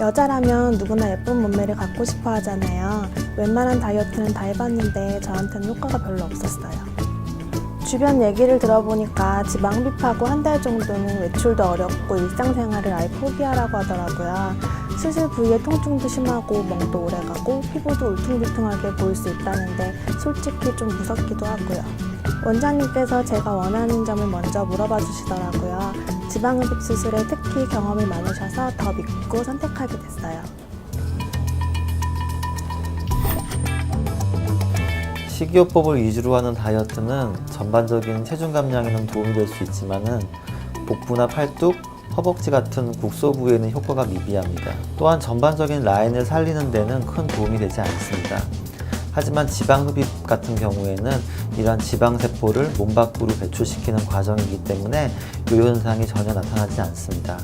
여자라면 누구나 예쁜 몸매를 갖고 싶어 하잖아요. 웬만한 다이어트는 다 해봤는데 저한테는 효과가 별로 없었어요. 주변 얘기를 들어보니까 지방 흡입하고 한 달 정도는 외출도 어렵고 일상생활을 아예 포기하라고 하더라고요. 수술 부위에 통증도 심하고 멍도 오래가고 피부도 울퉁불퉁하게 보일 수 있다는데 솔직히 좀 무섭기도 하고요. 원장님께서 제가 원하는 점을 먼저 물어봐 주시더라고요. 지방흡입 수술에 특히 경험이 많으셔서 더 믿고 선택하게 됐어요. 식이요법을 위주로 하는 다이어트는 전반적인 체중 감량에는 도움이 될 수 있지만은 복부나 팔뚝, 허벅지 같은 국소 부위에는 효과가 미비합니다. 또한 전반적인 라인을 살리는 데는 큰 도움이 되지 않습니다. 하지만 지방 흡입 같은 경우에는 이러한 지방 세포를 몸 밖으로 배출시키는 과정이기 때문에 이 현상이 전혀 나타나지 않습니다.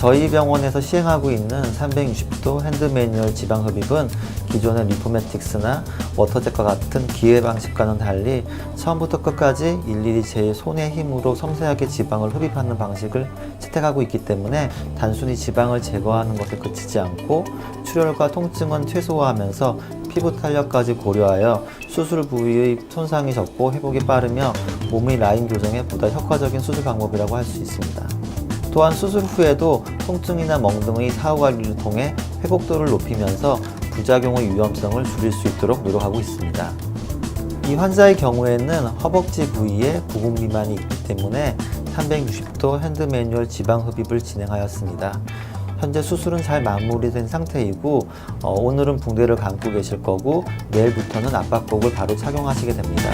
저희 병원에서 시행하고 있는 360도 핸드 매뉴얼 지방 흡입은 기존의 리포매틱스나 워터젯과 같은 기회 방식과는 달리 처음부터 끝까지 일일이 제 손의 힘으로 섬세하게 지방을 흡입하는 방식을 채택하고 있기 때문에 단순히 지방을 제거하는 것에 그치지 않고 출혈과 통증은 최소화하면서 피부 탄력까지 고려하여 수술 부위의 손상이 적고 회복이 빠르며 몸의 라인 교정에 보다 효과적인 수술 방법이라고 할 수 있습니다. 또한 수술 후에도 통증이나 멍 등의 사후 관리를 통해 회복도를 높이면서 부작용의 위험성을 줄일 수 있도록 노력하고 있습니다. 이 환자의 경우에는 허벅지 부위에 부분 비만이 있기 때문에 360도 핸드 매뉴얼 지방 흡입을 진행하였습니다. 현재 수술은 잘 마무리된 상태이고 어, 오늘은 붕대를 감고 계실 거고 내일부터는 압박복을 바로 착용하시게 됩니다.